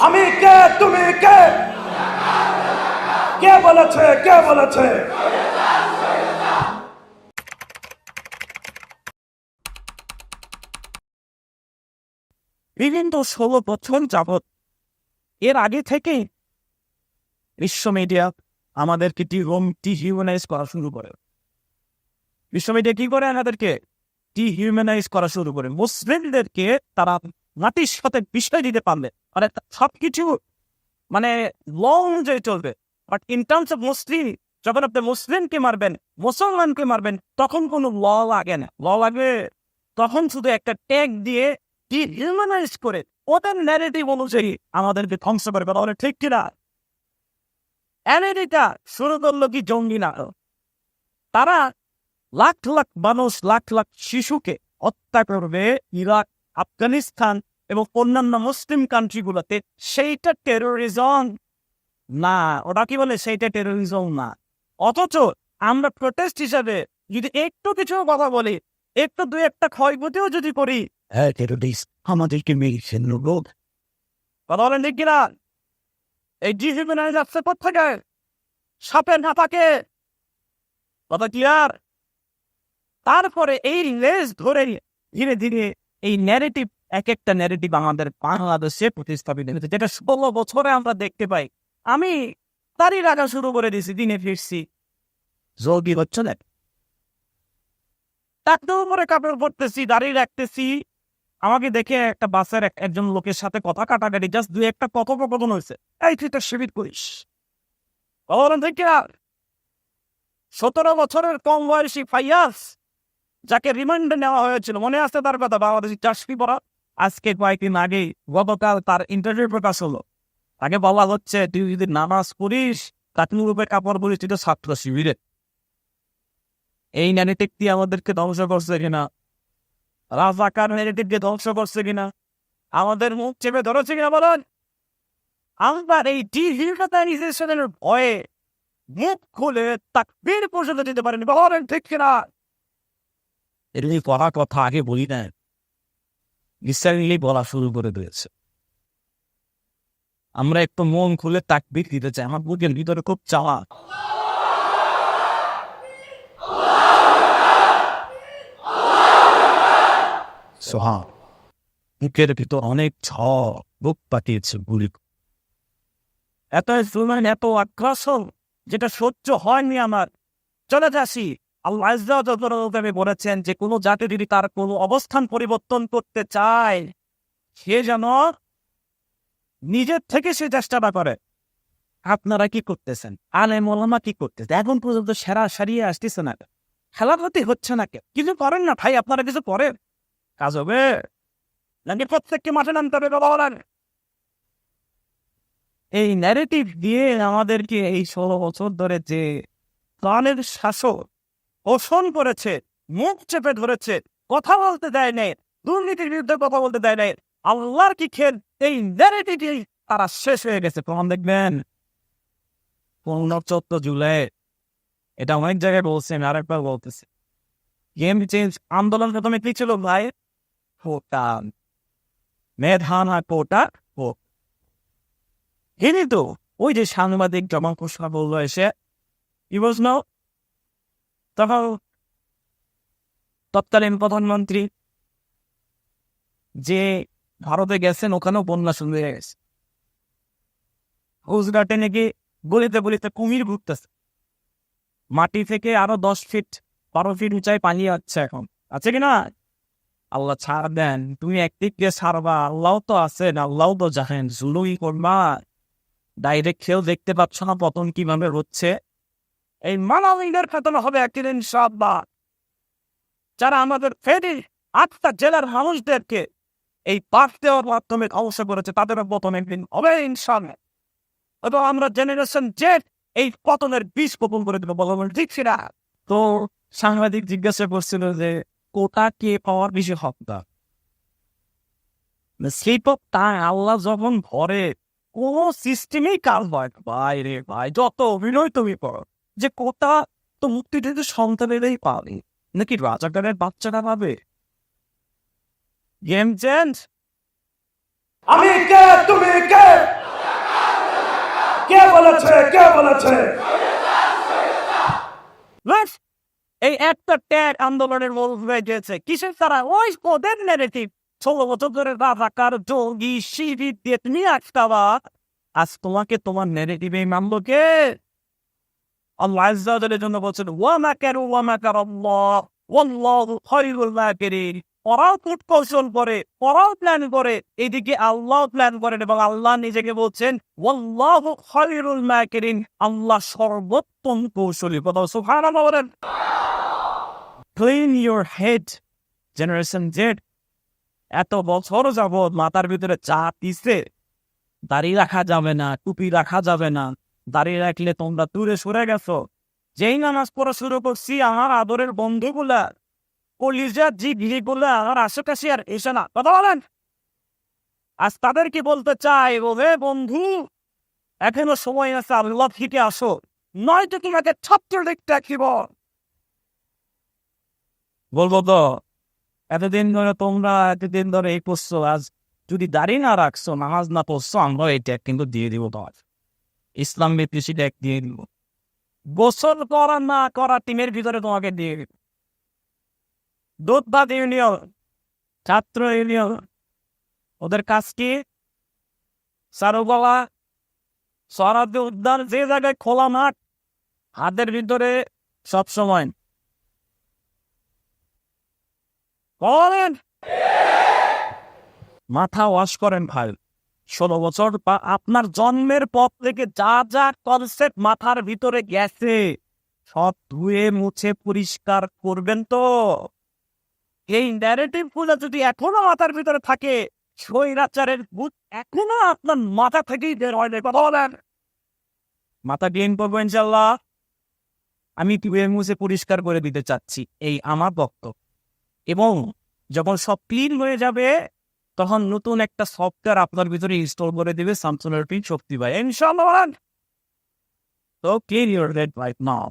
আমি কে? তুমি কে? কে বলেছে? কে বলেছে? বিভিন্ন ষোলো বছর যাবৎ এর আগে থেকে বিশ্ব মিডিয়া আমাদেরকে ডিহোম ডিহিউম্যানাইজ করা শুরু করে। বিশ্ব মিডিয়া কি করে? আমাদেরকে ডিহিউম্যানাইজ করা শুরু করে। মুসলিমদেরকে তারা মাটির সাথে বিষয় দিতে পারলে। মানে সবকিছু মানে লং যে চলবে but in terms of Muslim, যখন আপনি মুসলিমকে মারবেন, মুসলমানকে মারবেন, তখন কোনো ল লাগে না। ল লাগে তখন শুধু একটা ট্যাগ দিয়ে ডিহিউম্যানাইজ করে ওদের ন্যারেটিভ অনুযায়ী আমাদেরকে ধ্বংস করে কথা বলে ঠিক কিনা? আমেরিকা শুরু করল কি জঙ্গি না তারা লাখ লাখ মানুষ, লাখ লাখ শিশুকে হত্যা করবে, ইরাক আফগানিস্তান এবং অন্যান্য মুসলিম কান্ট্রিগুলোতে সেইটা টেরোরিজম না। ওটা কি বলে? সেইটা টেরোরিজম না। অথচ আমরা প্রোটেস্ট হিসাবে যদি একটু কিছু কথা বলি একটু দু একটা ক্ষয়ক্ষতিও যদি করি হ্যাঁ টেরোরিস্ট আমাদেরকে মেরেছে লোক। কথা বলেন ঠিক কিনা? এই ডিহিউম্যানাইজ আসছে কোথেকে সাপের নাপাকে কথা ক্লিয়ার তারপরে এই লেজ ধরে ধীরে ধীরে এই ন্যারেটিভ এক একটা ন্যারেটিভ আমাদের বাংলাদেশে প্রতিস্থাপিত হয়েছে, যেটা ষোলো বছরে আমরা দেখতে পাই। আমি তারই রাখা শুরু করে দিয়েছি, দিনে ফিরছি। জলদি হচ্ছে না? তাকেও উপরে কাপড় পরতেছি দাঁড়িয়ে রাখতেছি। আমাকে দেখে একটা বাসের এক- একজন লোকের সাথে কথা কাটাকাটি জাস্ট দুই একটা কথোপকথন হয়েছে। এই তুই তো শিবির করিস। সতেরো বছরের কম বয়সী ফাইয়াস যাকে রিমান্ডে নেওয়া হয়েছিল, মনে আছে তার কথা? বাংলাদেশি চাষি পড়া আজকে কয়েকদিন আগে গতকাল তার ইন্টারভিউ প্রকাশ হলো। তাকে বলা হচ্ছে, তুই যদি নামাজ পড়িস তাকে রূপে কাপড় পরিস, তুই তো ছাত্র শিবিরে। এই ন্যারেটিভ দিয়ে আমাদেরকে ধ্বংস করছে কিনা? রাজাকার ন্যারেটিভকে ধ্বংস করছে কিনা? আমাদের মুখ চেপে ধরেছে কিনা বলেন? আমরা এই ডিহিউম্যানাইজেশনের ভয়ে মুখ খুলে তাকবীর পর্যন্ত দিতে পারেনি, বলেন ঠিক কিনা? এগুলি পড়া কথা আগে বলি না। রিসেন্টলি বলা শুরু করে দিয়েছে। আমরা একটু মন খুলে তাকবির দিতে চাই। আমার বুকের ভিতরে খুব চাওয়া। সোহা, বুকের ভিতর অনেক ঝড়, বুক পাঠিয়েছে গুলি এত জুলমান এত আগ্রাসন, যেটা সহ্য হয়নি আমার। চলে যাসি আল্লাহ আজ্জাবে বলেছেন যে, কোনো জাতি যদি তার কোনো অবস্থান পরিবর্তন করতে চায়, সে যেন নিজের থেকে সে চেষ্টাটা করে। আপনারা কি করতেছেন? আলে মোলামা কি করতেছে? এখন পর্যন্ত সেরা সারিয়ে আসতেছে না খেলাধুলাতে হচ্ছে না কেউ। কিছু করেন না ভাই, আপনারা কিছু করেন? কাজ হবে। নাকি প্রত্যেককে মাঠে নামতে হবে বাবা বলেন? এই ন্যারেটিভ দিয়ে আমাদেরকে এই ষোলো বছর ধরে যে প্রাণের শাসক পোষণ করেছে, মুখ চেপে ধরেছে, কথা বলতে দেয় নাই, দুর্নীতির বিরুদ্ধে কথা বলতে দেয় নাই। আল্লাহর কি খেল এই ন্যারেটিভ তারা শেষ হয়ে গেছে। প্রমাণ দেখবেন? পনেরো, চোদ্দ জুলাই। এটা অনেক জায়গায় বলছে, আমি আরেকবার বলতেছি। গেম চেঞ্জ আন্দোলন প্রথমে কি ছিল ভাই? কোটা মেধানা কোটা ও কিন্তু ওই যে সাংবাদিক জমা ঘোষণা বলল এসে ই ওয়াজ নাও তখন তৎকালীন প্রধানমন্ত্রী যে ভারতে গেছেন, ওখানেও বন্যা শুরু হয়ে গেছে। গুজরাটে নাকি গলিতে গলিতে কুমির ঘুরতেছে। মাটি থেকে আরও দশ ফিট, বারো ফিট উঁচাই পানি যাচ্ছে এখন। আছে কি না? আল্লাহ ছাড় দেন, তুমি একদিক দিয়ে ছাড়বা। আল্লাহ তো আছেন আল্লাহ তো জানেন জুলুই করবা। ডাইরেক্ট কেউ দেখতে পাচ্ছ না পতন কীভাবে হচ্ছে। এই মানবীদের ফেতন হবে একদিন, ইনশাআল্লাহ। যারা আমাদের ফেরি আটটা জেলার মানুষদেরকে এই পাঠ দেওয়ার মাধ্যমে ধ্বংস করেছে, তাদের পতন একদিন হবে, ইনশাআল্লাহ। এবং আমরা জেনারেশন জেড এই পতনের বীজ বপন করে দেবো বলবেন ঠিক না তো সাংবাদিক জিজ্ঞাসা করছিল যে কোটা কে পাওয়ার বেশি হকদার? স্লিপ অফ টাং আল্লাহ যখন ভরে কোন সিস্টেমেই কাজ হয়। ভাই রে ভাই, যত অভিনয় তুমি করো। যে কোটা তো মুক্তিটা তো সন্তানেরাই পাবে নাকি রাজাকারের বাচ্চারা পাবে গেম চেঞ্জ? আমি কে? তুমি কে? কে বলেছে? কে বলেছে? এই একটা ট্যাগ আন্দোলনের গেছে। কিসের তারা ওই ওদের নেগেটিভ ষোলো বছর ধরে রাজাকার জঙ্গি শিবির দিয়ে তুমি আসতাবা আজ তোমাকে তোমার নেগেটিভ এই মানলো কে? আল্লাহ জন্য বলছেন ওয়া মাকারু ওয়া মাকার আল্লাহ ওয়াল্লাহু খায়রুল মাকিরিন ওরাও কূট কৌশল। করে এত বছর যাবৎ মাথার ভিতরে চা দিছে, দাড়ি রাখা যাবে না, টুপি রাখা যাবে না দাড়ি রাখলে তোমরা দূরে সরে গেছো। যেই নামাজ পড়া শুরু করছি, আমার আদরের বন্ধুগুলা, কলিজা জি গুলা আমার আশেপাশে আর এসে না। কথা বলেন? আজ তাদেরকে বলতে চাই হে বন্ধু, এখনও সময় আছে, আল্লাহ থেকে আসো। নয়তো তোমাকে ছাত্র দেখতে রাখিব বলব তো, এতদিন ধরে তোমরা এতদিন ধরে এই করছ, আজ যদি দাড়ি না রাখছো, নামাজ না পড়ছো আমরা ট্যাগ কিন্তু দিয়ে দিব তোমার ইসলাম বিদ্বেষী ট্যাগ দিয়ে দিব। গোসল করা না করা টিমের ভিতরে তোমাকে দিয়ে দিব। দুধবাদ ইউনিয়ন ছাত্র ইউনিয়ন ওদের কাজ কি? সারোবালা সরাদ্দি উদ্যান, যে জায়গায় খোলা মাঠ, হাতের ভিতরে সব সময়। বলেন। মাথা ওয়াশ করেন ভাই। ষোলো বছর বা আপনার জন্মের পর থেকে যা যা কনসেপ্ট মাথার ভিতরে গেছে, সব ধুয়ে মুছে পরিষ্কার করবেন তো। এই ন্যারেটিভগুলো যদি এখনও মাথার ভিতরে থাকে, স্বৈরাচারের ভূত এখনও আপনার মাথা থেকেই বের হয় না কথা বলেন। মাথা ক্লিন করব ইনশাল্লাহ আমি ধুয়ে মুছে পরিষ্কার করে দিতে চাচ্ছি, এই আমার বক্তব্য। এবং যখন সব ক্লিন হয়ে যাবে তখন নতুন একটা সফটওয়্যার আপনার ভিতরে ইনস্টল করে দেবে স্যামসুং এর শক্তি ভাই ইনশাল্লাহ তো clean your red right now